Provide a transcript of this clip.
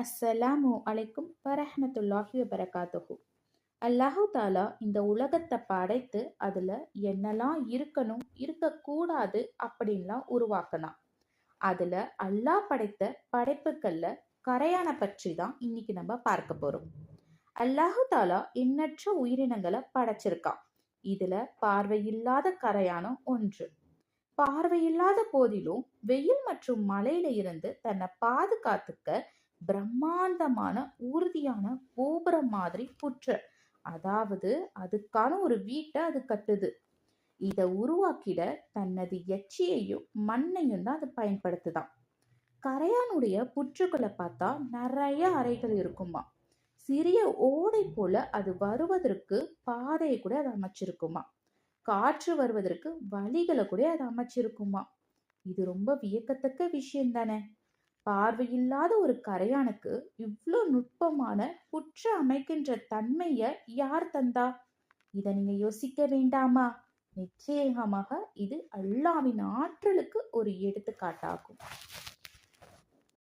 அஸ்ஸலாமு அலைக்கும் பரஹமத்துல்லாஹி வபரகாத்துஹு. அல்லாஹு தாலா இந்த உலகத்தை படைத்து அதில் என்னெல்லாம் இருக்கணும் இருக்கக்கூடாது அப்படின்லாம் உருவாக்கினான். அதில் அல்லாஹ் படைத்த படைப்புகளில் கரையான பற்றி தான் இன்னைக்கு நம்ம பார்க்க போகிறோம் அல்லாஹு தாலா எண்ணற்ற உயிரினங்களை படைச்சிருக்கான். இதில் பார்வையில்லாத கரையானம் ஒன்று. பார்வையில்லாத போதிலும் வெயில் மற்றும் மழையில இருந்து தன்னை பாதுகாத்துக்க பிரம்மாண்டமான உறுதியான கோபுரம் மாதிரி புற்று. அதாவது அதுக்கான ஒரு வீட்டை அது கட்டுது. இதை உருவாக்கிட தனது எச்சியையும் மண்ணையும் தான் அது பயன்படுத்துதான் கரையானுடைய புற்றுக்களை பார்த்தா நிறைய அறைகள் இருக்குமா. சிறிய ஓடை போல அது வருவதற்கு பாதையை கூட அது அமைச்சிருக்குமா. காற்று வருவதற்கு வழிகளை கூட அது அமைச்சிருக்குமா. இது ரொம்ப வியக்கத்தக்க விஷயம் தானே பார்வையில்லாத ஒரு கரையானுக்கு இவ்வளோ நுட்பமான புற்று அமைக்கின்ற தன்மையை யார் தந்தா? இதை நீங்க யோசிக்க வேண்டாமா? நிச்சயமாக இது அல்லாவின் ஆற்றலுக்கு ஒரு எடுத்துக்காட்டாகும்.